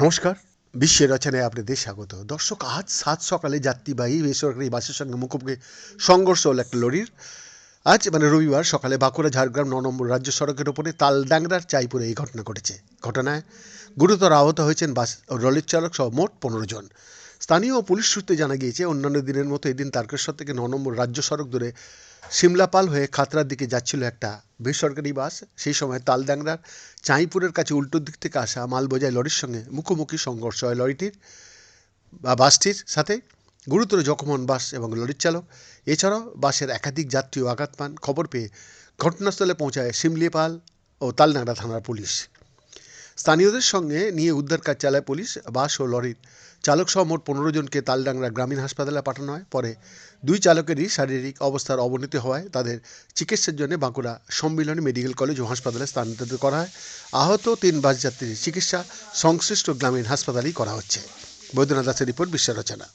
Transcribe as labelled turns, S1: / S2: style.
S1: নমস্কার, বিশ্বের রচনায় আপনাদের স্বাগত। দর্শক, আজ সাত সকালে যাত্রীবাহী বেসরকারি বাসের সঙ্গে মুখোমুখি সংঘর্ষ হল একটা লরির। আজ মানে রবিবার সকালে বাঁকুড়া, ঝাড়গ্রাম, ন নম্বর রাজ্য সড়কের ওপরে তালডাংরার চাইপুরে এই ঘটনা ঘটেছে। ঘটনায় গুরুতর আহত হয়েছেন বাস ও লরির চালক সহ মোট পনেরো জন। স্থানীয় পুলিশ সূত্রে জানা গিয়েছে, অন্যান্য দিনের মতো এদিন তারকেশ্বর থেকে ন নম্বর রাজ্য সড়ক ধরে সিমলাপাল হয়ে খাতড়ার দিকে যাচ্ছিল একটা বেসরকারি বাস। সেই সময় তালডাংরার চাঁইপুরের কাছে উল্টো দিক থেকে আসা মালবোঝাই লরির সঙ্গে মুখোমুখি সংঘর্ষ হয় লরিটির বা বাসটির সাথে। গুরুতর জখম হন বাস এবং লরির চালক। এছাড়াও বাসের একাধিক যাত্রীও আঘাত পান। খবর পেয়ে ঘটনাস্থলে পৌঁছায় সিমলিপাল ও তালডাংরা থানার পুলিশ। স্থানীয়দের সঙ্গে নিয়ে উদ্ধার কাজ চালায় পুলিশ, বাস ও লরির চালক সহ মোট পনেরো জনকে তালডাংরা গ্রামীণ হাসপাতালে পাঠানো হয়। পরে দুই চালকেরই শারীরিক অবস্থার অবনতি হওয়ায় তাদের চিকিৎসার জন্য বাঁকুড়া সম্মিলনী মেডিকেল কলেজ ও হাসপাতালে স্থানান্তরিত করা হয়। আহত তিন বাস যাত্রীর চিকিৎসা সংশ্লিষ্ট গ্রামীণ হাসপাতালেই করা হচ্ছে। বৈদ্যনাথ দাসের রিপোর্ট বিশ্ব রচনা